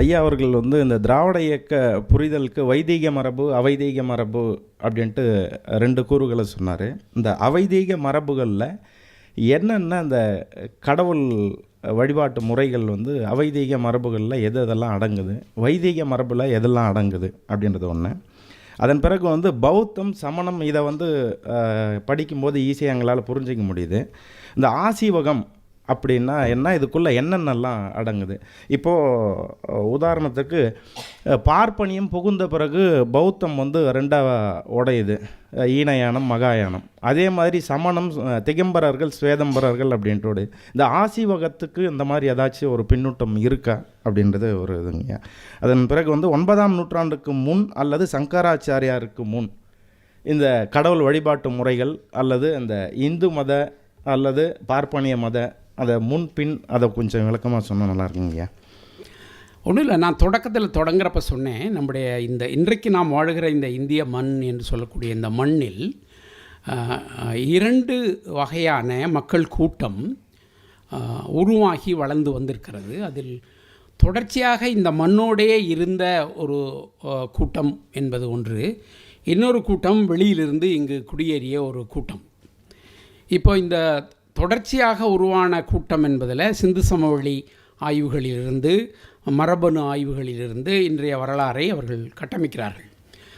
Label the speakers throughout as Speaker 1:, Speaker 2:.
Speaker 1: ஐயா அவர்கள் வந்து இந்த திராவிட இயக்க புரிதலுக்கு வைதீக மரபு அவைதீக மரபு அப்படின்ட்டு ரெண்டு கூறுகளை சொன்னார். இந்த அவைதீக மரபுகளில் என்னென்ன அந்த கடவுள் வழிபாட்டு முறைகள் வந்து அவைதீக மரபுகளில் எது எதெல்லாம் அடங்குது வைதீக மரபில் எதெல்லாம் அடங்குது அப்படின்றது ஒன்று அதன் பிறகு வந்து பௌத்தம் சமணம் இதை வந்து படிக்கும்போது ஈஸியாக எங்களால் புரிஞ்சிக்க முடியுது. இந்த ஆசீவகம் அப்படின்னா என்ன? இதுக்குள்ளே என்னென்னலாம் அடங்குது? இப்போது உதாரணத்துக்கு பார்ப்பனியம் புகுந்த பிறகு பௌத்தம் வந்து ரெண்டாக உடையுது. ஈனயானம் மகாயானம். அதே மாதிரி சமணம் திகம்பரர்கள் ஸ்வேதம்பரர்கள் அப்படின்ட்டு இந்த ஆசிவகத்துக்கு இந்த மாதிரி ஏதாச்சும் ஒரு பின்னூட்டம் இருக்கா? அப்படின்றது ஒரு இதுங்க. அதன் பிறகு வந்து ஒன்பதாம் நூற்றாண்டுக்கு முன் அல்லது சங்கராச்சாரியாருக்கு முன் இந்த கடவுள் வழிபாட்டு முறைகள் அல்லது இந்த இந்து மத அல்லது பார்ப்பனிய மத அதை முன் பின் அதை கொஞ்சம் விளக்கமாக சொன்னால் நல்லாயிருக்குங்க
Speaker 2: ஒன்றும் இல்லை நான் தொடக்கத்தில் தொடங்குறப்ப சொன்னேன் நம்முடைய இந்த இன்றைக்கு நாம் வாழுகிற இந்த இந்திய மண் என்று சொல்லக்கூடிய இந்த மண்ணில் இரண்டு வகையான மக்கள் கூட்டம் உருவாகி வளர்ந்து வந்திருக்கிறது. அதில் தொடர்ச்சியாக இந்த மண்ணோடே இருந்த ஒரு கூட்டம் என்பது ஒன்று. இன்னொரு கூட்டம் வெளியிலிருந்து இங்கு குடியேறிய ஒரு கூட்டம். இப்போ இந்த தொடர்ச்சியாக உருவான கூட்டம் என்பதில் சிந்து சமவெளி ஆய்வுகளிலிருந்து மரபணு ஆய்வுகளிலிருந்து இன்றைய வரலாறை அவர்கள் கட்டமைக்கிறார்கள்.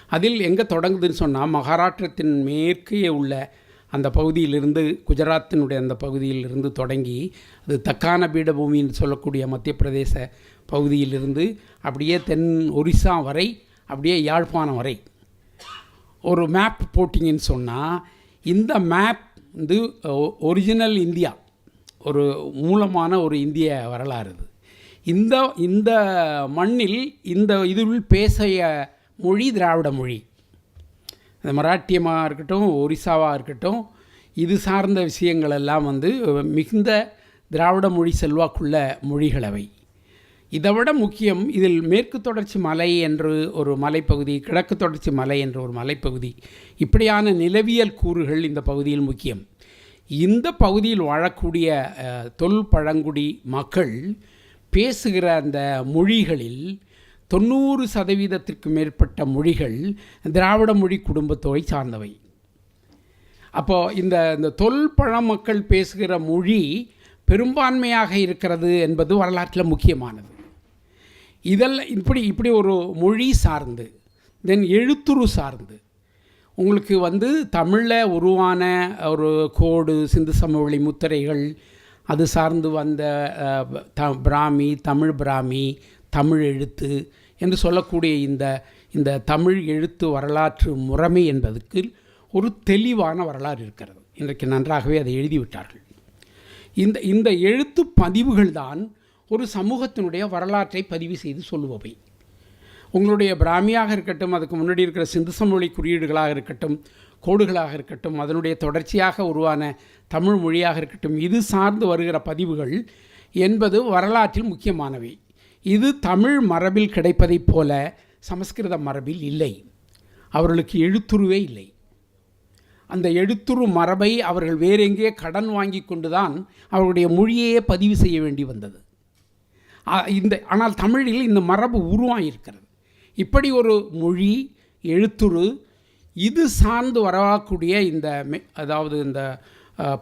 Speaker 2: அதில் எங்கே தொடங்குதுன்னு சொன்னால் மகாராஷ்டிரத்தின் மேற்கே உள்ள அந்த பகுதியிலிருந்து குஜராத்தினுடைய அந்த பகுதியிலிருந்து தொடங்கி அது தக்கான பீடபூமின்னு சொல்லக்கூடிய மத்திய பிரதேச பகுதியிலிருந்து அப்படியே தென் ஒரிசா வரை அப்படியே யாழ்ப்பாணம் வரை. ஒரு மேப் போட்டிங்கன்னு சொன்னால் இந்த மேப் வந்து ஒரிஜினல் இந்தியா. ஒரு மூலமான ஒரு இந்திய வரலாறு இது இந்த இந்த மண்ணில் இந்த இதில் பேசிய மொழி திராவிட மொழி. இந்த மராட்டியமாக இருக்கட்டும் ஒரிசாவாக இருக்கட்டும் இது சார்ந்த விஷயங்கள் எல்லாம் வந்து மிகுந்த திராவிட மொழி செல்வாக்குள்ள மொழிகள் இதைவிட இதை விட முக்கியம் இதில் மேற்கு தொடர்ச்சி மலை என்று ஒரு மலைப்பகுதி கிழக்கு தொடர்ச்சி மலை என்று ஒரு மலைப்பகுதி. இப்படியான நிலவியல் கூறுகள் இந்த பகுதியில் முக்கியம். இந்த பகுதியில் வாழக்கூடிய தொல் பழங்குடி மக்கள் பேசுகிற அந்த மொழிகளில் தொண்ணூறு சதவீதத்திற்கு மேற்பட்ட மொழிகள் திராவிட மொழி குடும்பத்தோவை சார்ந்தவை. அப்போது இந்த இந்த தொல் பழமக்கள் பேசுகிற மொழி பெரும்பான்மையாக இருக்கிறது என்பது வரலாற்றில் முக்கியமானது. இதெல்லாம் இப்படி இப்படி ஒரு மொழி சார்ந்து தென் எழுத்துரு சார்ந்து உங்களுக்கு வந்து தமிழில் உருவான ஒரு கோடு சிந்து சமவெளி முத்திரைகள் அது சார்ந்து வந்த த பிராமி தமிழ் பிராமி தமிழ் எழுத்து என்று சொல்லக்கூடிய இந்த இந்த தமிழ் எழுத்து வரலாற்று முறைமை என்பதற்கு ஒரு தெளிவான வரலாறு இருக்கிறது. இன்றைக்கு நன்றாகவே அதை எழுதிவிட்டார்கள். இந்த இந்த எழுத்து பதிவுகள் தான் ஒரு சமூகத்தினுடைய வரலாற்றை பதிவு செய்து சொல்லுபவை. உங்களுடைய பிராமியாக இருக்கட்டும் அதுக்கு முன்னாடி இருக்கிற சிந்து சமொழி குறியீடுகளாக இருக்கட்டும் கோடுகளாக இருக்கட்டும் அதனுடைய தொடர்ச்சியாக உருவான தமிழ் மொழியாக இருக்கட்டும் இது சார்ந்து வருகிற பதிவுகள் என்பது வரலாற்றில் முக்கியமானவை. இது தமிழ் மரபில் கிடைப்பதைப் போல சமஸ்கிருத மரபில் இல்லை. அவர்களுக்கு எழுத்துருவே இல்லை. அந்த எழுத்துரு மரபை அவர்கள் வேறெங்கே கடன் வாங்கி கொண்டுதான் அவர்களுடைய மொழியையே பதிவு செய்ய வேண்டி வந்தது. இந்த ஆனால் தமிழில் இந்த மரபு உருவாகியிருக்கிறது இப்படி ஒரு மொழி எழுத்துரு இது சார்ந்து வரக்கூடிய இந்த அதாவது இந்த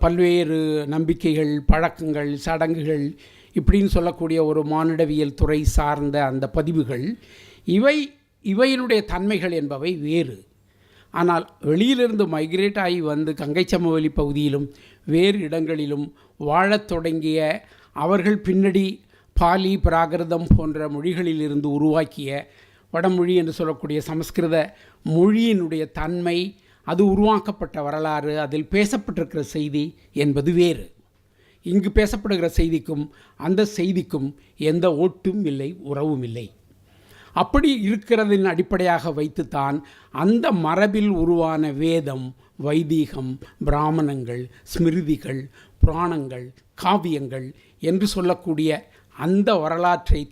Speaker 2: பல்வேறு நம்பிக்கைகள் பழக்கங்கள் சடங்குகள் இப்படின்னு சொல்லக்கூடிய ஒரு மானிடவியல் துறை சார்ந்த அந்த பதிவுகள் இவை இவையினுடைய தன்மைகள் என்பவை வேறு. ஆனால் வெளியிலிருந்து மைக்ரேட் ஆகி வந்து கங்கை சமவெளி பகுதியிலும் வேறு இடங்களிலும் வாழத் தொடங்கிய அவர்கள் பின்னடி பாலி பிராகிருதம் போன்ற மொழிகளிலிருந்து உருவாக்கிய வடமொழி என்று சொல்லக்கூடிய சமஸ்கிருத மொழியினுடைய தன்மை அது உருவாக்கப்பட்ட வரலாறு அதில் பேசப்பட்டிருக்கிற செய்தி என்பது வேறு. இங்கு பேசப்படுகிற செய்திக்கும் அந்த செய்திக்கும் எந்த ஓட்டும் இல்லை உறவும் இல்லை. அப்படி இருக்கிறதின் அடிப்படையாக வைத்துத்தான் அந்த மரபில் உருவான வேதம் வைதீகம் பிராமணங்கள் ஸ்மிருதிகள் புராணங்கள் காவியங்கள் என்று சொல்லக்கூடிய அந்த வரலாற்றை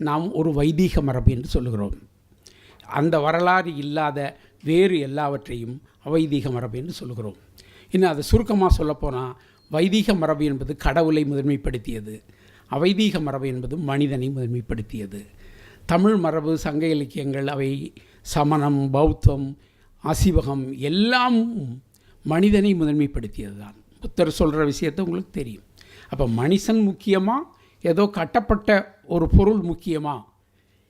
Speaker 2: நாம் ஒரு வைதீக மரபு என்று சொல்லுகிறோம். அந்த வரலாறு இல்லாத வேறு எல்லாவற்றையும் அவைதீக மரபு என்று சொல்லுகிறோம். இன்னும் அதை சுருக்கமாக சொல்லப்போனால் வைதீக மரபு என்பது கடவுளை முதன்மைப்படுத்தியது. அவைதீக மரபு என்பது மனிதனை முதன்மைப்படுத்தியது. தமிழ் மரபு சங்க இலக்கியங்கள் அவை சமணம் பௌத்தம் அசிவகம் எல்லாம் மனிதனை முதன்மைப்படுத்தியது தான் புத்தர் சொல்கிற விஷயத்தை உங்களுக்கு தெரியும். அப்போ மனுஷன் முக்கியமாக ஏதோ கட்டப்பட்ட ஒரு பொருள் முக்கியமா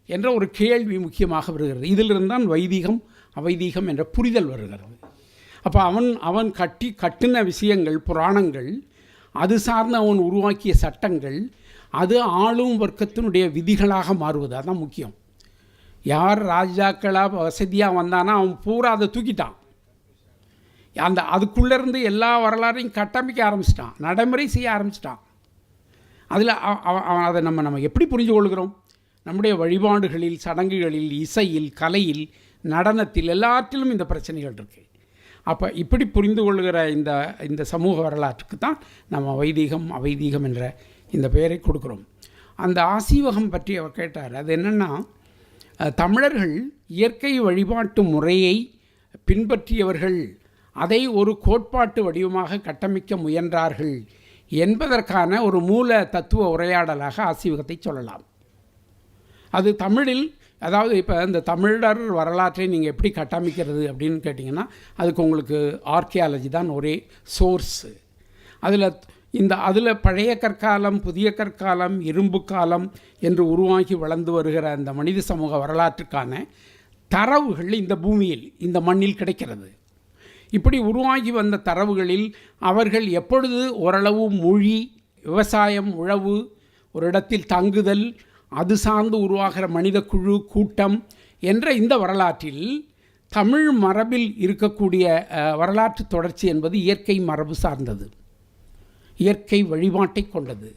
Speaker 2: என்ற ஒரு கேள்வி முக்கியமாக வருகிறது. இதிலிருந்து தான் வைதிகம் அவைதீகம் என்ற புரிதல் வருகிறது. அப்போ அவன் அவன் கட்டி கட்டின விஷயங்கள் புராணங்கள் அது சார்ந்து அவன் உருவாக்கிய சட்டங்கள் அது ஆளும் வர்க்கத்தினுடைய விதிகளாக மாறுவது. அதுதான் முக்கியம். யார் ராஜாக்களாக வசதியாக வந்தானா அவன் பூரா அதை தூக்கிட்டான். அந்த அதுக்குள்ளேருந்து எல்லா வரலாறையும் கட்டமைக்க ஆரம்பிச்சிட்டான். நடைமுறை செய்ய ஆரம்பிச்சிட்டான். அதில் அதை நம்ம நம்ம எப்படி புரிஞ்சு கொள்கிறோம் நம்முடைய வழிபாடுகளில் சடங்குகளில் இசையில் கலையில் நடனத்தில் எல்லாற்றிலும் இந்த பிரச்சனைகள் இருக்குது அப்போ இப்படி புரிந்து கொள்கிற இந்த இந்த சமூக வரலாற்றுக்கு தான் நம்ம வைதீகம் அவைதீகம் என்ற இந்த பெயரை கொடுக்குறோம். அந்த ஆசீவகம் பற்றி அவர் கேட்டார். அது என்னென்னா தமிழர்கள் இயற்கை வழிபாட்டு முறையை பின்பற்றியவர்கள் அதை ஒரு கோட்பாட்டு வடிவமாக கட்டமைக்க முயன்றார்கள் என்பதற்கான ஒரு மூல தத்துவ உரையாடலாக ஆசீவகத்தை சொல்லலாம். அது தமிழில் அதாவது இப்போ இந்த தமிழர் வரலாற்றை நீங்கள் எப்படி கட்டமைக்கிறது அப்படின்னு கேட்டிங்கன்னா அதுக்கு உங்களுக்கு ஆர்கியாலஜி தான் ஒரே சோர்ஸு அதில் இந்த அதில் பழைய கற்காலம் புதிய கற்காலம் இரும்பு காலம் என்று உருவாகி வளர்ந்து வருகிற அந்த மனித சமூக வரலாற்றுக்கான தரவுகள் இந்த பூமியில் இந்த மண்ணில் கிடைக்கிறது. இப்படி உருவாகி வந்த தரவுகளில் அவர்கள் எப்பொழுது ஓரளவு மொழி விவசாயம் உழவு ஒரு இடத்தில் தங்குதல் அது சார்ந்து உருவாகிற மனித குழு கூட்டம் என்ற இந்த வரலாற்றில் தமிழ் மரபில் இருக்கக்கூடிய வரலாற்று தொடர்ச்சி என்பது இயற்கை மரபு சார்ந்தது. இயற்கை வழிபாட்டை கொண்டது.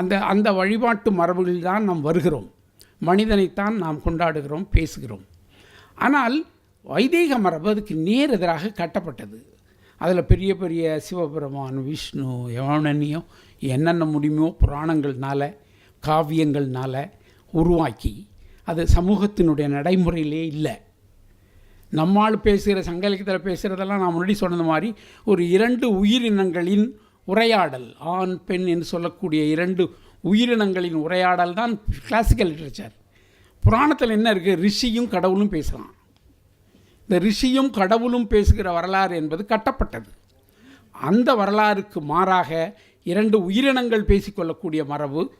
Speaker 2: அந்த அந்த வழிபாட்டு மரபுகளில் தான் நாம் வருகிறோம். மனிதனைத்தான் நாம் கொண்டாடுகிறோம் பேசுகிறோம். ஆனால் வைதீக மரபு அதுக்கு நேர் எதிராக கட்டப்பட்டது. அதில் பெரிய பெரிய சிவபெருமான் விஷ்ணு யவனனியும் என்னென்ன முடியுமோ புராணங்கள்னால காவியங்கள்னால உருவாக்கி அது சமூகத்தினுடைய நடைமுறையிலே இல்லை. நம்மால் பேசுகிற சங்க இலக்கியத்தில் பேசுகிறதெல்லாம் நான் முன்னாடி சொன்னது மாதிரி ஒரு இரண்டு உயிரினங்களின் உரையாடல் ஆண் பெண் என்று சொல்லக்கூடிய இரண்டு உயிரினங்களின் உரையாடல் தான் கிளாசிக்கல் லிட்ரேச்சர் புராணத்தில் என்ன இருக்குது ரிஷியும் கடவுளும் பேசலாம். இந்த ரிஷியும் கடவுளும் பேசுகிற வரலாறு என்பது கட்டப்பட்டது. அந்த வரலாறுக்கு மாறாக இரண்டு உயிரினங்கள் பேசிக்கொள்ளக்கூடிய மரபு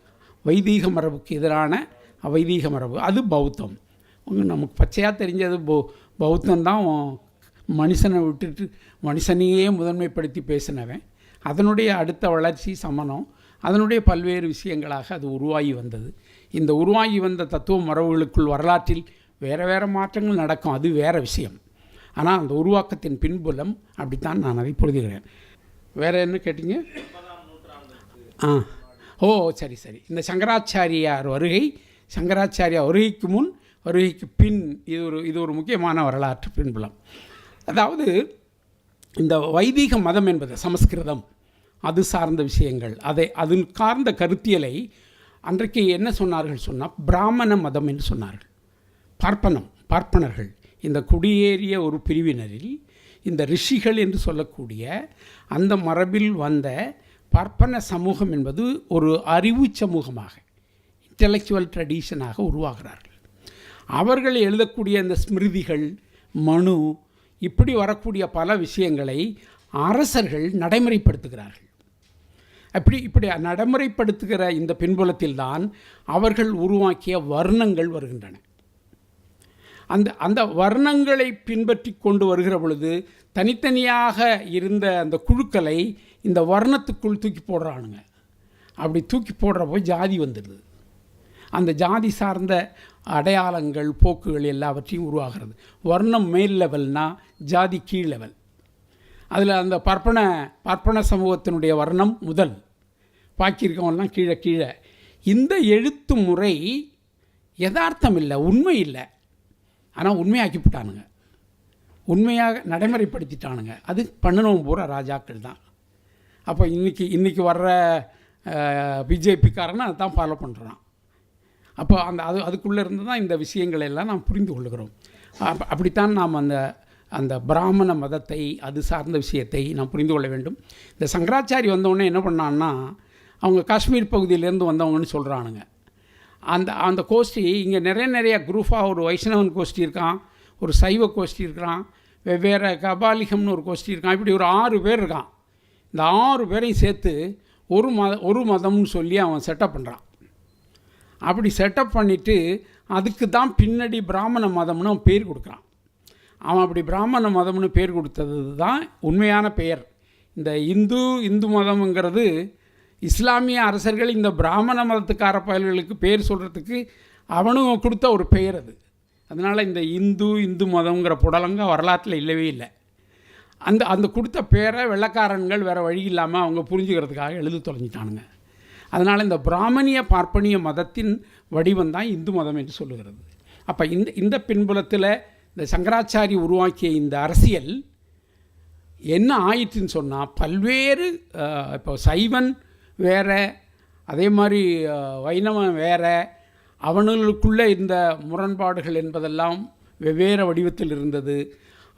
Speaker 2: வைதீக மரபுக்கு எதிரான வைதீக மரபு. அது பௌத்தம். நமக்கு பச்சையாக தெரிஞ்சது பௌ பௌத்தம் தான் மனுஷனை விட்டுட்டு மனுஷனையே முதன்மைப்படுத்தி பேசினவன். அதனுடைய அடுத்த வளர்ச்சி சமணம். அதனுடைய பல்வேறு விஷயங்களாக அது உருவாகி வந்தது. இந்த உருவாகி வந்த தத்துவ மரபுகளுக்குள் வரலாற்றில் வேறு வேறு மாற்றங்கள் நடக்கும். அது வேறு விஷயம். ஆனால் அந்த உருவாக்கத்தின் பின்புலம் அப்படித்தான் நான் அதை புரிதுகிறேன் வேறு என்ன கேட்டீங்க? ஆ. ஓ சரி சரி. இந்த சங்கராச்சாரியார் வருகை சங்கராச்சாரியார் வருகைக்கு முன் வருகைக்கு பின் இது ஒரு இது ஒரு முக்கியமான வரலாற்று பின்புலம். அதாவது இந்த வைதீக மதம் என்பது சமஸ்கிருதம் அது சார்ந்த விஷயங்கள் அதை அது சார்ந்த கருத்தியலை அன்றைக்கு என்ன சொன்னார்கள் சொன்னால் பிராமண மதம் என்று சொன்னார்கள். பார்ப்பனம் பார்ப்பனர்கள். இந்த குடியேறிய ஒரு பிரிவினரில் இந்த ரிஷிகள் என்று சொல்லக்கூடிய அந்த மரபில் வந்த பார்ப்பன சமூகம் என்பது ஒரு அறிவு சமூகமாக இன்டலெக்சுவல் ட்ரெடிஷனாக உருவாகிறார்கள். அவர்கள் எழுதக்கூடிய இந்த ஸ்மிருதிகள் மனு இப்படி வரக்கூடிய பல விஷயங்களை அரசர்கள் நடைமுறைப்படுத்துகிறார்கள். அப்படி இப்படி நடைமுறைப்படுத்துகிற இந்த பின்புலத்தில்தான் அவர்கள் உருவாக்கிய வர்ணங்கள் வருகின்றன. அந்த அந்த வர்ணங்களை பின்பற்றி கொண்டு வருகிற பொழுது தனித்தனியாக இருந்த அந்த குழுக்களை இந்த வர்ணத்துக்குள் தூக்கி போடுறானுங்க. அப்படி தூக்கி போடுறப்போ ஜாதி வந்துடுது. அந்த ஜாதி சார்ந்த அடையாளங்கள் போக்குகள் எல்லாவற்றையும் உருவாகிறது. வர்ணம் மேல் லெவல்னா ஜாதி கீழ் லெவல். அதில் அந்த பற்பன பற்பன சமூகத்தினுடைய வர்ணம் முதல். பாக்கி இருக்கவன்லாம் கீழே கீழே. இந்த எழுத்து முறை யதார்த்தம் இல்லை உண்மை இல்லை. ஆனால் உண்மையாக்கிவிட்டானுங்க. உண்மையாக நடைமுறைப்படுத்திட்டானுங்க. அது பண்ணினவன் பூரா ராஜாக்கள் தான். அப்போ இன்றைக்கி இன்றைக்கி வர்ற பிஜேபிக்காரனை அதை தான் ஃபாலோ பண்ணுறான் அப்போ அந்த அது அதுக்குள்ளே இருந்து தான் இந்த விஷயங்களை எல்லாம் நாம் புரிந்து கொள்ளுகிறோம் அப்ப- அப்படித்தான் நாம் அந்த அந்த பிராமண மதத்தை அது சார்ந்த விஷயத்தை நாம் புரிந்து கொள்ள வேண்டும். இந்த சங்கராச்சாரி வந்தவுடனே என்ன பண்ணான்னா அவங்க காஷ்மீர் பகுதியிலேருந்து வந்தவங்கன்னு சொல்கிறானுங்க அந்த அந்த கோஷ்டி இங்கே நிறைய நிறைய குரூப்பாக ஒரு வைஷ்ணவன் கோஷ்டி இருக்கான் ஒரு சைவ கோஷ்டி இருக்கிறான் வெவ்வேறு கபாலிகம்னு ஒரு கோஷ்டி இருக்கான் இப்படி ஒரு ஆறு பேர் இருக்கான். இந்த ஆறு பேரையும் சேர்த்து ஒரு மத ஒரு மதம்னு சொல்லி அவன் செட்டப் பண்ணுறான் அப்படி செட்டப் பண்ணிவிட்டு அதுக்கு தான் பின்னாடி பிராமண மதம்னு அவன் பேர் கொடுக்குறான். அவன் அப்படி பிராமண மதம்னு பேர் கொடுத்தது தான் உண்மையான பெயர். இந்த இந்து இந்து மதம்ங்கிறது இஸ்லாமிய அரசர்கள் இந்த பிராமண மதத்துக்கார பயல்களுக்கு பேர் சொல்கிறதுக்கு அவனும் கொடுத்த ஒரு பெயர் அது. அதனால் இந்த இந்து இந்து மதம்ங்கிற புடலங்க வரலாற்றில் இல்லவே இல்லை. அந்த அந்த கொடுத்த பேரை வெள்ளக்காரன்கள் வேறு வழி இல்லாமல் அவங்க புரிஞ்சுக்கிறதுக்காக எழுதி தொலைஞ்சிட்டானுங்க. அதனால் இந்த பிராமணிய பார்ப்பனிய மதத்தின் வடிவம் தான் இந்து மதம் என்று சொல்லுகிறது. அப்போ இந்த இந்த பின்புலத்தில் இந்த சங்கராச்சாரி உருவாக்கிய இந்த அரசியல் என்ன ஆயிற்றுன்னு சொன்னால் பல்வேறு இப்போ சைவன் வேற அதே மாதிரி வைணவன் வேற அவனுக்குள்ளே இருந்த முரண்பாடுகள் என்பதெல்லாம் வெவ்வேறு வடிவத்தில் இருந்தது.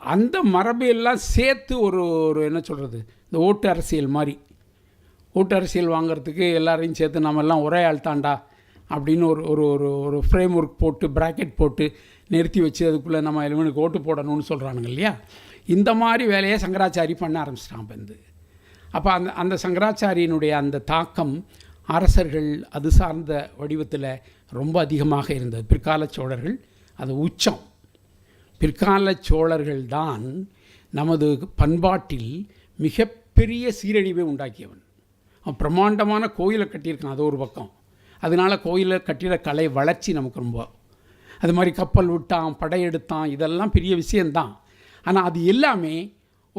Speaker 2: அந்த மரபு எல்லாம் சேர்த்து ஒரு ஒரு என்ன சொல்கிறது இந்த ஓட்டு அரசியல் மாதிரி. ஓட்டு அரசியல் வாங்குறதுக்கு எல்லாரையும் சேர்த்து நம்ம எல்லாம் ஒரே ஆள் தாண்டா அப்படின்னு ஒரு ஒரு ஒரு ஒரு ஃப்ரேம் ஒர்க் போட்டு ப்ராக்கெட் போட்டு நிறுத்தி வச்சு அதுக்குள்ளே நம்ம இவனுக்கு ஓட்டு போடணும்னு சொல்கிறானுங்க இல்லையா? இந்த மாதிரி வேலையை சங்கராச்சாரி பண்ண ஆரம்பிச்சிட்டான் இப்போ வந்து அப்போ அந்த அந்த சங்கராச்சாரியனுடைய அந்த தாக்கம் அரசர்கள் அது சார்ந்த வடிவத்தில் ரொம்ப அதிகமாக இருந்தது. பிற்கால சோழர்கள் அது உச்சம். பிற்கால சோழர்கள் தான் நமது பண்பாட்டில் மிகப்பெரிய சீரழிவை உண்டாக்கியவன். அவன் பிரம்மாண்டமான கோயிலை கட்டியிருக்கான் அது ஒரு பக்கம். அதனால் கோயிலை கட்டிட கலை வளர்ச்சி நமக்கு ரொம்ப. அது மாதிரி கப்பல் விட்டான் படையெடுத்தான் இதெல்லாம் பெரிய விஷயந்தான் ஆனால் அது எல்லாமே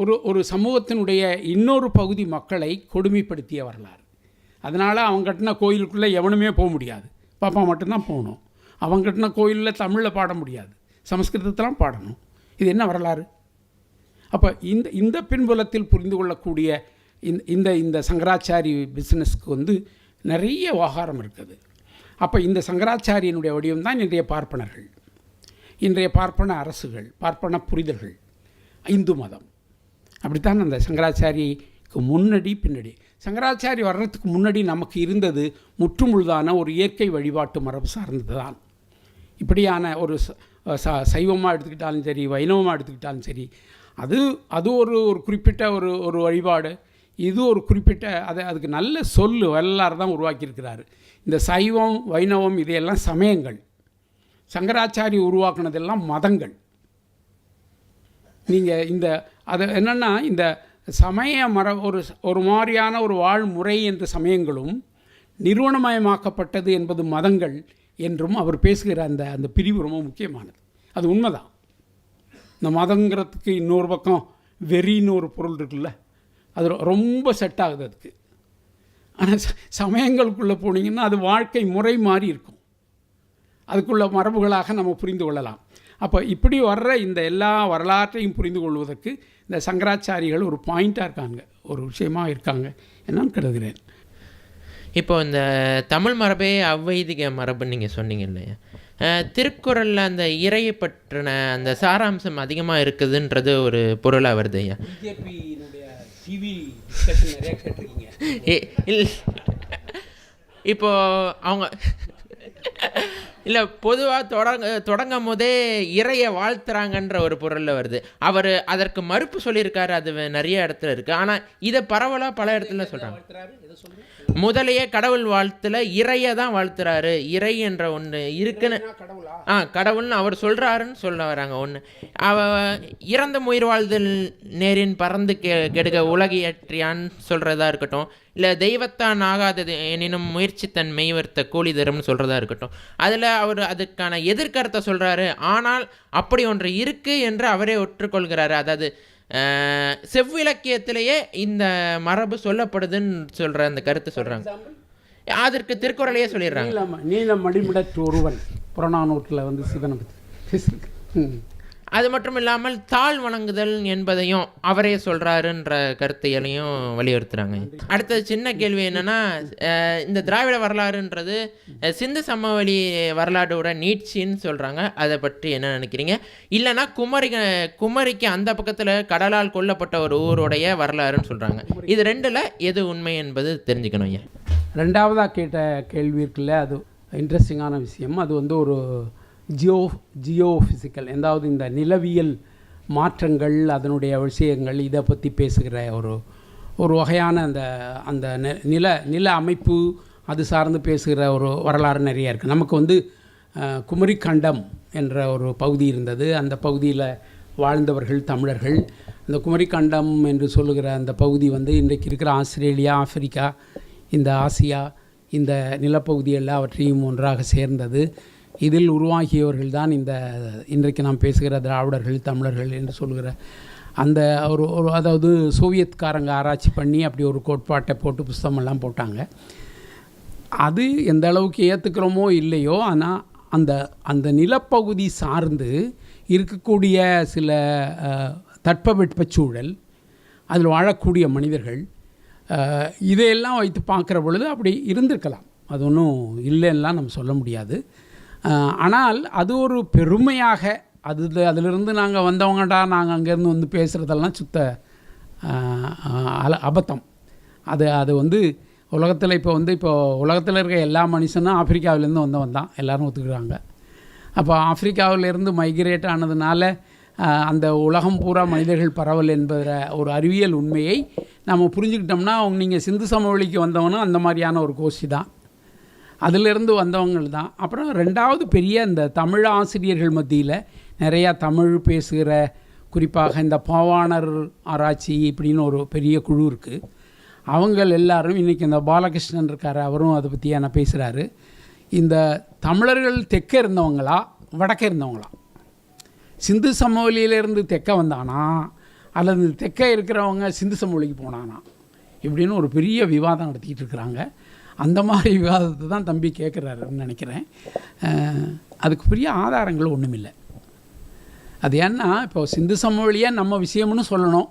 Speaker 2: ஒரு ஒரு சமூகத்தினுடைய இன்னொரு பகுதி மக்களை கொடுமைப்படுத்திய வரலாறு. அதனால் அவன் கட்டின கோயிலுக்குள்ளே எவனுமே போக முடியாது. பாப்பா மட்டும்தான் போகணும். அவன் கட்டின கோயிலில் தமிழில் பாட முடியாது. சமஸ்கிருதத்திலாம் பாடணும். இது என்ன வரலாறு? அப்போ இந்த இந்த பின்புலத்தில் புரிந்து கொள்ளக்கூடிய இந்த இந்த இந்த சங்கராச்சாரி பிஸ்னஸ்க்கு வந்து நிறைய விவகாரம் இருக்குது. அப்போ இந்த சங்கராச்சாரியனுடைய வடிவம் தான் இன்றைய பார்ப்பனர்கள். இன்றைய பார்ப்பன அரசுகள் பார்ப்பன புரிதல்கள் இந்து மதம். அப்படித்தான் அந்த சங்கராச்சாரிக்கு முன்னாடி பின்னாடி. சங்கராச்சாரி வர்றதுக்கு முன்னாடி நமக்கு இருந்தது முற்றுமுழுதான ஒரு இயற்கை வழிபாட்டு மரபு சார்ந்தது தான் இப்படியான ஒரு ச சைவமாக எடுத்துக்கிட்டாலும் சரி வைணவமாக எடுத்துக்கிட்டாலும் சரி அது அது ஒரு ஒரு குறிப்பிட்ட ஒரு ஒரு வழிபாடு. இது ஒரு குறிப்பிட்ட அதை அதுக்கு நல்ல சொல் வரலாறு தான் உருவாக்கியிருக்கிறாரு. இந்த சைவம் வைணவம் இதையெல்லாம் சமயங்கள். சங்கராச்சாரி உருவாக்குனதெல்லாம் மதங்கள். நீங்கள் இந்த அது என்னென்னா இந்த சமய மர ஒரு ஒரு மாதிரியான ஒரு வாழ்முறை என்ற சமயங்களும் நிறுவனமயமாக்கப்பட்டது என்பது மதங்கள் என்றும் அவர் பேசுகிற அந்த அந்த பிரிவு ரொம்ப முக்கியமானது. அது உண்மைதான். இந்த மதங்கிறதுக்கு இன்னொரு பக்கம் வெறின்னு ஒரு பொருள் இருக்குல்ல அது ரொம்ப செட் ஆகுது அதுக்கு. ஆனால் ச சமயங்களுக்குள்ளே போனீங்கன்னா அது வாழ்க்கை முறை மாதிரி இருக்கும். அதுக்குள்ள மரபுகளாக நம்ம புரிந்து கொள்ளலாம். அப்போ இப்படி வர்ற இந்த எல்லா வரலாற்றையும் புரிந்து கொள்வதற்கு இந்த சங்கராச்சாரிகள் ஒரு பாயிண்ட்டாக இருக்காங்க ஒரு விஷயமா இருக்காங்க என்னன்னு கருதுகிறேன்.
Speaker 3: இப்போ இந்த தமிழ் மரபே அவ்வைதிக மரபுன்னு நீங்கள் சொன்னீங்க இல்லையா? திருக்குறள்ல அந்த இறையை பற்றின அந்த சாராம்சம் அதிகமாக இருக்குதுன்றது ஒரு பொருளாக வருது ஐயா. இப்போ அவங்க இல்லை பொதுவாக தொடங்க தொடங்கும் போதே இறையை வாழ்த்துறாங்கன்ற ஒரு பொருளில் வருது. அவர் அதற்கு மறுப்பு சொல்லியிருக்காரு அது நிறைய இடத்துல இருக்குது ஆனால் இதை பரவலாக பல இடத்துல சொல்கிறாங்க முதலையே கடவுள் வாழ்த்துல இறையை தான் வாழ்த்துறாரு. இறை என்ற ஒன்று இருக்குன்னு ஆ கடவுள்னு அவர் சொல்கிறாருன்னு சொல்ல வராங்க ஒன்று அவ இறந்த உயிர் வாழ்தல் நேரின் பறந்து கெ கெடுக உலகியற்றியான்னு சொல்கிறதா இருக்கட்டும். இல்லை தெய்வத்தான் ஆகாதது எனினும் முயற்சி தன் மெய்வர்த்த கூலி தரும்னு சொல்கிறதா இருக்கட்டும். அதில் அவர் அதுக்கான எதிர்கருத்தை சொல்கிறாரு ஆனால் அப்படி ஒன்று இருக்குது என்று அவரே ஒற்றுக்கொள்கிறாரு. அதாவது செவ்விலக்கியத்திலேயே இந்த மரபு சொல்லப்படுதுன்னு சொல்கிற அந்த கருத்தை சொல்கிறாங்க அதற்கு திருக்குறளையே சொல்லிடுறாங்க.
Speaker 2: நீலம் நீலம் மடிமுடற்று ஒருவன் புறநானூற்றில் வந்து சிவனை பற்றி பேசியிருக்கு ம்.
Speaker 3: அது மட்டும் இல்லாமல் தாழ் வணங்குதல் என்பதையும் அவரே சொல்கிறாருன்ற கருத்தையிலையும் வலியுறுத்துறாங்க. அடுத்தது சின்ன கேள்வி என்னன்னா இந்த திராவிட வரலாறுன்றது சிந்து சமவெளி வரலாற்றோட நீட்சின்னு சொல்கிறாங்க அதை பற்றி என்ன நினைக்கிறீங்க? இல்லைன்னா குமரி குமரிக்கு அந்த பக்கத்தில் கடலால் கொல்லப்பட்ட ஒரு ஊருடைய வரலாறுன்னு சொல்கிறாங்க இது ரெண்டில் எது உண்மை என்பது தெரிஞ்சுக்கணும் ஐயா.
Speaker 2: ரெண்டாவதாக கேட்ட கேள்வி இருக்குல்ல அது இன்ட்ரெஸ்டிங்கான விஷயம். அது வந்து ஒரு ஜியோ ஜியோ ஃபிசிக்கல் எதாவது இந்த நிலவியல் மாற்றங்கள் அதனுடைய விஷயங்கள் இதை பற்றி பேசுகிற ஒரு ஒரு வகையான அந்த அந்த நில நில அமைப்பு அது சார்ந்து பேசுகிற ஒரு வரலாறு நிறைய இருக்குது நமக்கு வந்து குமரிக்கண்டம் என்ற ஒரு பகுதி இருந்தது. அந்த பகுதியில் வாழ்ந்தவர்கள் தமிழர்கள். அந்த குமரிக்கண்டம் என்று சொல்லுகிற அந்த பகுதி வந்து இன்றைக்கு இருக்கிற ஆஸ்திரேலியா ஆப்பிரிக்கா இந்த ஆசியா இந்த நிலப்பகுதியெல்லாம் அவற்றையும் ஒன்றாக சேர்ந்தது. இதில் உருவாகியவர்கள் தான் இந்த இன்றைக்கு நாம் பேசுகிற திராவிடர்கள் தமிழர்கள் என்று சொல்கிற அந்த ஒரு ஒரு அதாவது சோவியத்காரங்க ஆராய்ச்சி பண்ணி அப்படி ஒரு கோட்பாட்டை போட்டு புஸ்தகமெல்லாம் போட்டாங்க. அது எந்த அளவுக்கு ஏற்றுக்கிறோமோ இல்லையோ ஆனால் அந்த அந்த நிலப்பகுதி சார்ந்து இருக்கக்கூடிய சில தட்பவெட்ப சூழல் அதில் வாழக்கூடிய மனிதர்கள் இதையெல்லாம் வைத்து பார்க்குற பொழுது அப்படி இருந்திருக்கலாம். அது ஒன்றும் இல்லைன்னெலாம் நம்ம சொல்ல முடியாது. ஆனால் அது ஒரு பெருமையாக அது அதிலிருந்து நாங்கள் வந்தவங்கடா நாங்கள் அங்கேருந்து வந்து பேசுகிறதெல்லாம் சுத்த அல அபத்தம். அது அது வந்து உலகத்தில் இப்போ வந்து இப்போ உலகத்தில் இருக்க எல்லா மனுஷனும் ஆப்பிரிக்காவிலேருந்து வந்தவன் தான் எல்லோரும் ஒத்துக்கிறாங்க. அப்போ ஆப்பிரிக்காவிலேருந்து மைக்ரேட் ஆனதுனால அந்த உலகம் பூரா மனிதர்கள் பரவல் என்பதுற ஒரு அறிவியல் உண்மையை நம்ம புரிஞ்சுக்கிட்டோம்னா அவங்க நீங்கள் சிந்து சமவெளிக்கு வந்தவனும் அந்த மாதிரியான ஒரு கோஷ்டி தான். அதிலிருந்து வந்தவங்கள் தான். அப்புறம் ரெண்டாவது பெரிய இந்த தமிழ் ஆசிரியர்கள் மத்தியில் நிறையா தமிழ் பேசுகிற குறிப்பாக இந்த பாவாணர் ஆராய்ச்சி இப்படின்னு ஒரு பெரிய குழு இருக்குது அவங்கள் எல்லாரும் இன்றைக்கி இந்த பாலகிருஷ்ணன் இருக்கார் அவரும் அதை பற்றி என்ன பேசுகிறாரு இந்த தமிழர்கள் தெற்க இருந்தவங்களா வடக்க இருந்தவங்களா? சிந்து சமவெளியிலேருந்து தெற்க வந்தானா? அல்லது தெற்க இருக்கிறவங்க சிந்து சமவெளிக்கு போனானா? இப்படின்னு ஒரு பெரிய விவாதம் நடத்திக்கிட்டு இருக்கிறாங்க. அந்த மாதிரி விவாதத்தை தான் தம்பி கேட்குறாருன்னு நினைக்கிறேன். அதுக்கு பெரிய ஆதாரங்கள் ஒன்றுமில்லை அது ஏன்னா இப்போ சிந்து சமவெளியை நம்ம விஷயம்னு சொல்லணும்.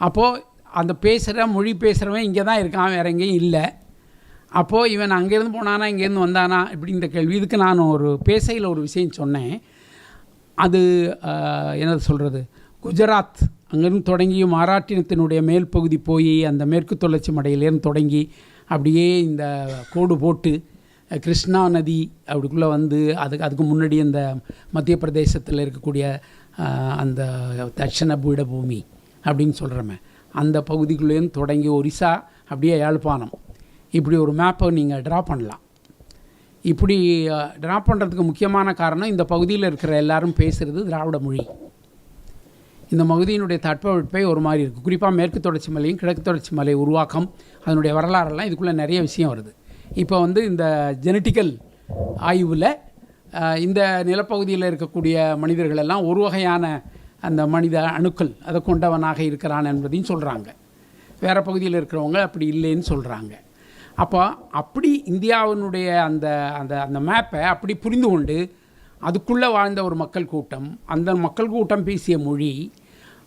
Speaker 2: அப்போது அந்த பேசுகிற மொழி பேசுகிறவன் இங்கே தான் இருக்கான் வேற எங்கேயும் இல்லை. அப்போது இவன் அங்கேருந்து போனானா இங்கேருந்து வந்தானா இப்படி இந்த கேள்வி. இதுக்கு நான் ஒரு பேசையில் ஒரு விஷயம் சொன்னேன். அது என்னது சொல்கிறது குஜராத் அங்கேருந்து தொடங்கி மராட்டினத்தினுடைய மேல் பகுதி போய் அந்த மேற்கு தொடர்ச்சி மடையிலேருந்து தொடங்கி அப்படியே இந்த கோடு போட்டு கிருஷ்ணா நதி அப்படிக்குள்ளே வந்து அதுக்கு அதுக்கு முன்னாடி இந்த மத்திய பிரதேசத்தில் இருக்கக்கூடிய அந்த தட்சண பீடபூமி அப்படின்னு சொல்கிறோமே அந்த பகுதிக்குள்ளேருந்து தொடங்கி ஒரிசா அப்படியே யாழ்ப்பாணம். இப்படி ஒரு மேப்பை நீங்கள் ட்ரா பண்ணலாம். இப்படி ட்ரா பண்ணுறதுக்கு முக்கியமான காரணம் இந்த பகுதியில் இருக்கிற எல்லாரும் பேசுகிறது திராவிட மொழி. இந்த பகுதியினுடைய தட்பவெட்பை ஒரு மாதிரி இருக்குது குறிப்பாக மேற்கு தொடர்ச்சி மலையும் கிழக்கு தொடர்ச்சி மலை உருவாக்கம் அதனுடைய வரலாறெல்லாம் இதுக்குள்ளே நிறைய விஷயம் வருது. இப்போ வந்து இந்த ஜெனட்டிக்கல் ஆய்வில் இந்த நிலப்பகுதியில் இருக்கக்கூடிய மனிதர்கள் எல்லாம் ஒரு வகையான அந்த மனித அணுக்கள் அதை கொண்டவனாக இருக்கிறான் என்பதையும் சொல்கிறாங்க வேறு பகுதியில் இருக்கிறவங்க அப்படி இல்லைன்னு சொல்கிறாங்க அப்போ அப்படி இந்தியாவினுடைய அந்த அந்த அந்த மேப்பை அப்படி புரிந்து கொண்டு அதுக்குள்ளே வாழ்ந்த ஒரு மக்கள் கூட்டம். அந்த மக்கள் கூட்டம் பேசிய மொழி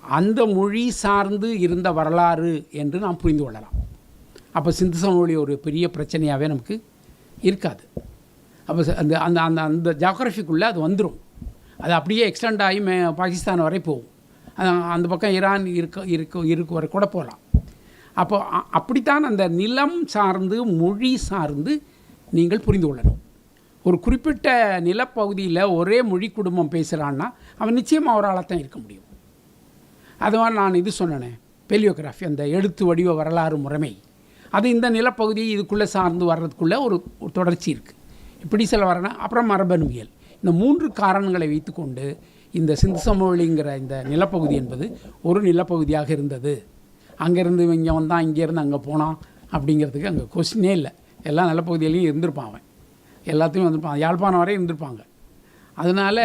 Speaker 2: அந்த மொழி சார்ந்து இருந்த வரலாறு என்று நாம் புரிந்து கொள்ளலாம். அப்போ சிந்து சமவெளி ஒரு பெரிய பிரச்சனையாகவே நமக்கு இருக்காது. அப்போ அந்த அந்த அந்த அந்த ஜாகிரஃபிக்குள்ளே அது வந்துடும் அது அப்படியே எக்ஸ்டெண்ட் ஆகி மே பாகிஸ்தான் வரை போகும். அந்த பக்கம் ஈரான் இருக்க இருக்க இருக்கு வரை கூட போகலாம். அப்போ அ- அப்படித்தான் அந்த நிலம் சார்ந்து மொழி சார்ந்து நீங்கள் புரிந்து கொள்ளணும். ஒரு குறிப்பிட்ட நிலப்பகுதியில் ஒரே மொழி குடும்பம் பேசுகிறான்னா அவன் நிச்சயமாக அவரால் தான் இருக்க முடியும். அதுவாக நான் இது சொன்னேனே பெலியோகிராஃபி அந்த எழுத்து வடிவ வரலாறு முறைமை. அது இந்த நிலப்பகுதி இதுக்குள்ளே சார்ந்து வர்றதுக்குள்ளே ஒரு ஒரு தொடர்ச்சி இருக்குது இப்படி சில வரணும் அப்புறம் மரபணுவியல். இந்த மூன்று காரணங்களை வைத்துக்கொண்டு இந்த சிந்து சமவெளிங்கிற இந்த நிலப்பகுதி என்பது ஒரு நிலப்பகுதியாக இருந்தது. அங்கேருந்து இங்கே வந்தான் இங்கேருந்து அங்கே போனான் அப்படிங்கிறதுக்கு அங்கே கொஸ்டினே இல்லை. எல்லா நிலப்பகுதியிலையும் இருந்திருப்பான் அவன். எல்லாத்தையும் வந்திருப்பாங்க. யாழ்ப்பாணம் வரை இருந்திருப்பாங்க. அதனால்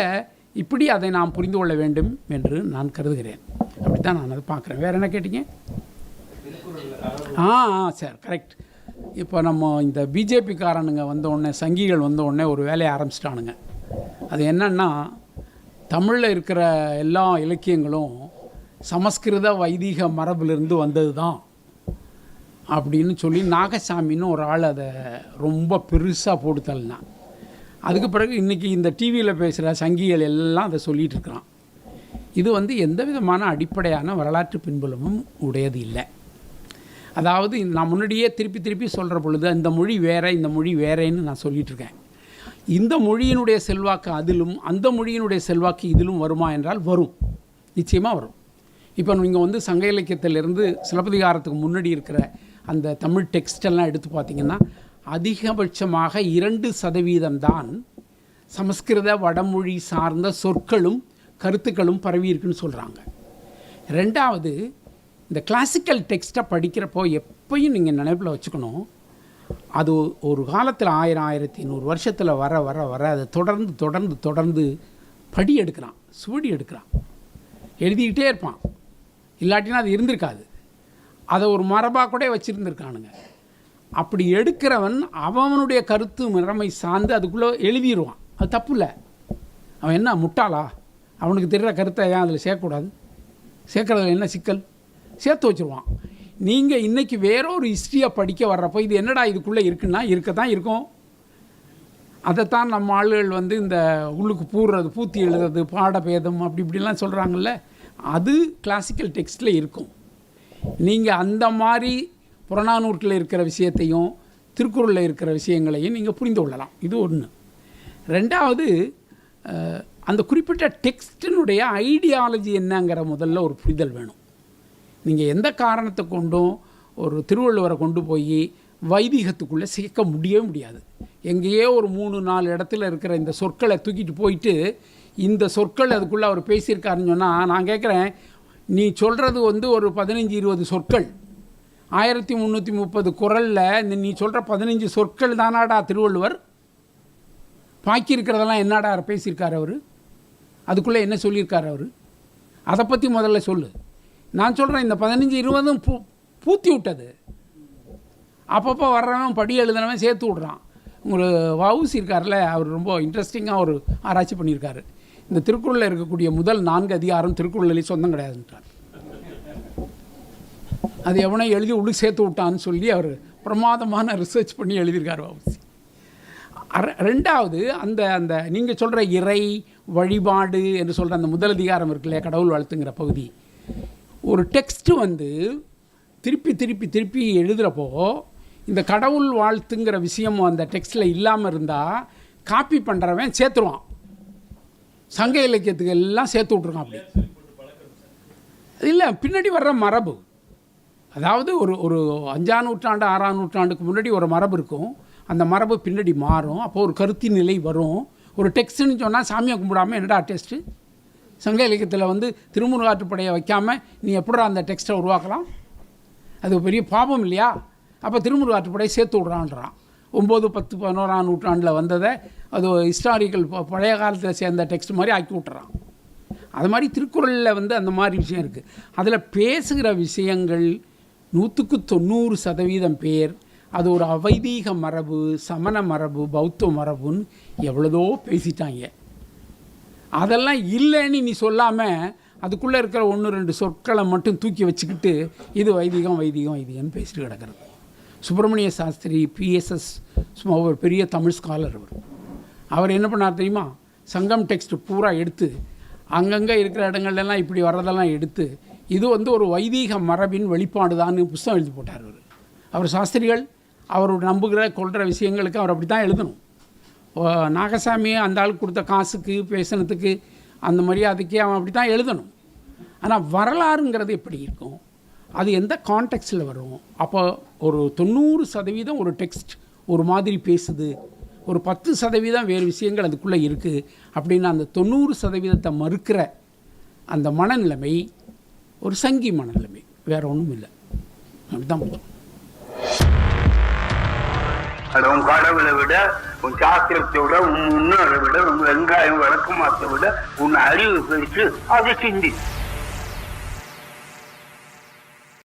Speaker 2: இப்படி அதை நாம் புரிந்து கொள்ள வேண்டும் என்று நான் கருதுகிறேன். அப்படித்தான் நான் அதை பார்க்குறேன். வேறு என்ன கேட்டீங்க? ஆ ஆ சார் கரெக்ட் இப்போ நம்ம இந்த பிஜேபிக்காரனுங்க வந்த உடனே சங்கிகள் வந்த உடனே ஒரு வேலையை ஆரம்பிச்சிட்டானுங்க. அது என்னன்னா தமிழில் இருக்கிற எல்லா இலக்கியங்களும் சமஸ்கிருத வைதிக மரபிலிருந்து வந்தது தான் அப்படின்னு சொல்லி நாகசாமின்னு ஒரு ஆள் அதை ரொம்ப பெருசாக போட்டு தள்ளினான். அதுக்கு பிறகு இன்றைக்கி இந்த டிவியில் பேசுகிற சங்கிகள் எல்லாம் அதை சொல்லிகிட்டு இருக்கிறான். இது வந்து எந்த விதமான அடிப்படையான வரலாற்று பின்புலமும் உடையது இல்லை. அதாவது நான் முன்னாடியே திருப்பி திருப்பி சொல்கிற பொழுது இந்த மொழி வேற இந்த மொழி வேறேன்னு நான் சொல்லிகிட்ருக்கேன் இருக்கேன். இந்த மொழியினுடைய செல்வாக்கு அதிலும் அந்த மொழியினுடைய செல்வாக்கு இதிலும் வருமா என்றால் வரும். நிச்சயமாக வரும். இப்போ நீங்கள் வந்து சங்க இலக்கியத்திலிருந்து சிலப்பதிகாரத்துக்கு முன்னாடி இருக்கிற அந்த தமிழ் டெக்ஸ்டெல்லாம் எடுத்து பார்த்தீங்கன்னா அதிகபட்சமாக இரண்டு சதவீதம் தான் சமஸ்கிருத வடமொழி சார்ந்த சொற்களும் கருத்துக்களும் பரவி இருக்குன்னு சொல்கிறாங்க ரெண்டாவது இந்த கிளாசிக்கல் டெக்ஸ்ட்டை படிக்கிறப்போ எப்பயும் நீங்கள் நினைப்பில் வச்சுக்கணும் அது ஒரு காலத்தில் ஆயிரம் ஆயிரத்தி நூறு வருஷத்தில் வர வர வர அதை தொடர்ந்து தொடர்ந்து தொடர்ந்து படி எடுக்கிறான் சுவடி எடுக்கிறான். எழுதிக்கிட்டே இருப்பான். இல்லாட்டினா அது இருந்திருக்காது. அதை ஒரு மரபாக கூட வச்சுருந்துருக்கானுங்க. அப்படி எடுக்கிறவன் அவனுடைய கருத்து நிலைமை சார்ந்து அதுக்குள்ளே எழுதிடுவான் அது தப்பு இல்லை அவன் என்ன முட்டாளா? அவனுக்கு தெரிகிற கருத்தை ஏன் அதில் சேர்க்கக்கூடாது? சேர்க்குறதுல என்ன சிக்கல்? சேர்த்து வச்சுருவான். நீங்கள் இன்றைக்கி வேற ஒரு ஹிஸ்ட்ரியை படிக்க வர்றப்போ இது என்னடா இதுக்குள்ளே இருக்குன்னா இருக்க தான் இருக்கும். அதைத்தான் நம்ம ஆளுகள் வந்து இந்த உள்ளுக்கு பூர்றது பூத்தி எழுதுறது பாடபேதம் அப்படி இப்படிலாம் சொல்கிறாங்கல்ல அது கிளாசிக்கல் டெக்ஸ்ட்டில் இருக்கும். நீங்கள் அந்த மாதிரி புறநானூற்றில் இருக்கிற விஷயத்தையும் திருக்குறளில் இருக்கிற விஷயங்களையும் நீங்கள் புரிந்து கொள்ளலாம். இது ஒன்று ரெண்டாவது அந்த குறிப்பிட்ட டெக்ஸ்டினுடைய ஐடியாலஜி என்னங்கிற முதல்ல ஒரு புரிதல் வேணும். நீங்கள் எந்த காரணத்தை கொண்டும் ஒரு திருவள்ளுவரை கொண்டு போய் வைதிகத்துக்குள்ளே சேர்க்க முடியவே முடியாது. எங்கேயோ ஒரு மூணு நாலு இடத்துல இருக்கிற இந்த சொற்களை தூக்கிட்டு போயிட்டு இந்த சொற்கள் அதுக்குள்ளே அவர் பேசியிருக்காருன்னு சொன்னால் நான் கேட்குறேன் நீ சொல்கிறது வந்து ஒரு பதினஞ்சு இருபது சொற்கள். ஆயிரத்தி முந்நூற்றி முப்பது குரலில் நீ சொல்கிற பதினஞ்சு சொற்கள் தானாடா திருவள்ளுவர்? பாக்கி இருக்கிறதெல்லாம் என்னடா பேசியிருக்கார் அவர்? அதுக்குள்ளே என்ன சொல்லியிருக்கார் அவர்? அதை பற்றி முதல்ல சொல்லு. நான் சொல்கிறேன் இந்த பதினஞ்சு இருபதும் பூ பூத்தி விட்டது. அப்பப்போ வர்றவன் படி எழுதுனவன் சேர்த்து விட்றான். உங்களுக்கு வவுசி இருக்கார்ல அவர் ரொம்ப இன்ட்ரெஸ்டிங்காக ஒரு ஆராய்ச்சி பண்ணியிருக்காரு. இந்த திருக்குறளில் இருக்கக்கூடிய முதல் நான்கு அதிகாரம் திருக்குறளில் சொந்தம் கிடையாதுன்றார். அது எவனோ எழுதி உள்ளுக்கு சேர்த்து விட்டான்னு சொல்லி அவர் பிரமாதமான ரிசர்ச் பண்ணி எழுதியிருக்கார் வாபசி ரெண்டாவது அந்த அந்த நீங்கள் சொல்கிற இறை வழிபாடு என்று சொல்கிற அந்த முதல் அதிகாரம் இருக்குல்ல கடவுள் வாழ்த்துங்கிற பகுதி. ஒரு டெக்ஸ்ட்டு வந்து திருப்பி திருப்பி திருப்பி எழுதுகிறப்போ இந்த கடவுள் வாழ்த்துங்கிற விஷயம் அந்த டெக்ஸ்ட்டில் இல்லாமல் இருந்தால் காப்பி பண்ணுறவன் சேர்த்துருவான். சங்க இலக்கியத்துக்கு எல்லாம் சேர்த்து விட்ருக்கான் அப்படி. இல்லை பின்னாடி வர்ற மரபு. அதாவது ஒரு ஒரு அஞ்சாம் நூற்றாண்டு ஆறாம் நூற்றாண்டுக்கு முன்னாடி ஒரு மரபு இருக்கும். அந்த மரபு பின்னாடி மாறும். அப்போது ஒரு கருத்தின் நிலை வரும். ஒரு டெக்ஸ்ட்னு சொன்னால் சாமியை கும்பிடாம என்னடா டெஸ்ட்டு சங்க இலக்கியத்தில் வந்து திருமுருகாற்றுப்படையை வைக்காமல் நீ எப்படா அந்த டெக்ஸ்ட்டை உருவாக்கலாம்? அது பெரிய பாபம் இல்லையா? அப்போ திருமுருகாற்றுப்படையை சேர்த்து விட்றான்றான். ஒம்பது பத்து பதினோராம் நூற்றாண்டில் வந்ததை அது ஹிஸ்டாரிக்கல் பழைய காலத்தில் சேர்ந்த டெக்ஸ்ட் மாதிரி ஆக்கி விட்டுறான். அது மாதிரி திருக்குறளில் வந்து அந்த மாதிரி விஷயம் இருக்குது அதில் பேசுகிற விஷயங்கள் நூற்றுக்கு தொண்ணூறு சதவீதம் பேர் அது ஒரு அவைதீக மரபு சமண மரபு பௌத்த மரபுன்னு எவ்வளதோ பேசிட்டாங்க. அதெல்லாம் இல்லைன்னு நீ சொல்லாமல் அதுக்குள்ளே இருக்கிற ஒன்று ரெண்டு சொற்களை மட்டும் தூக்கி வச்சுக்கிட்டு இது வைதிகம் வைதிகம் வைதிகம்னு பேசிட்டு கிடக்கிறது. சுப்பிரமணிய சாஸ்திரி பிஎஸ்எஸ் சும்மா ஒரு பெரிய தமிழ் ஸ்காலர் அவர். அவர் என்ன பண்ணார் தெரியுமா? சங்கம் டெக்ஸ்ட் பூரா எடுத்து அங்கங்கே இருக்கிற இடங்கள்லாம் இப்படி வர்றதெல்லாம் எடுத்து இது வந்து ஒரு வைதீக மரபின் வெளிப்பாடு தான் புஸ்தகம் எழுதி போட்டார் அவர். அவர் சாஸ்திரிகள் அவர் நம்புகிற கொள்கிற விஷயங்களுக்கு அவர் அப்படி தான் எழுதணும் நாகசாமி அந்த ஆள் கொடுத்த காசுக்கு பேசினத்துக்கு அந்த மரியாதைக்கு அவன் அப்படி தான் எழுதணும். ஆனால் வரலாறுங்கிறது எப்படி இருக்கும்? அது எந்த கான்டெக்ஸ்டில் வரும்? அப்போ ஒரு தொண்ணூறு சதவீதம் ஒரு டெக்ஸ்ட் ஒரு மாதிரி பேசுது. ஒரு பத்து சதவீதம் வேறு விஷயங்கள் அதுக்குள்ளே இருக்குது அப்படின்னா அந்த தொண்ணூறு சதவீதத்தை மறுக்கிற அந்த மனநிலைமை ஒரு சங்கி மனநிலைமை. வேறு ஒன்றும் இல்லை. அப்படி தான்
Speaker 4: அது உன் கடவுளை விட உன் சாஸ்திரத்தை விட உன் முன்னோரை விட உன் வெங்காயம் விளக்கமாத்தை விட உன் அறிவு பெருசு அதை சிந்தி.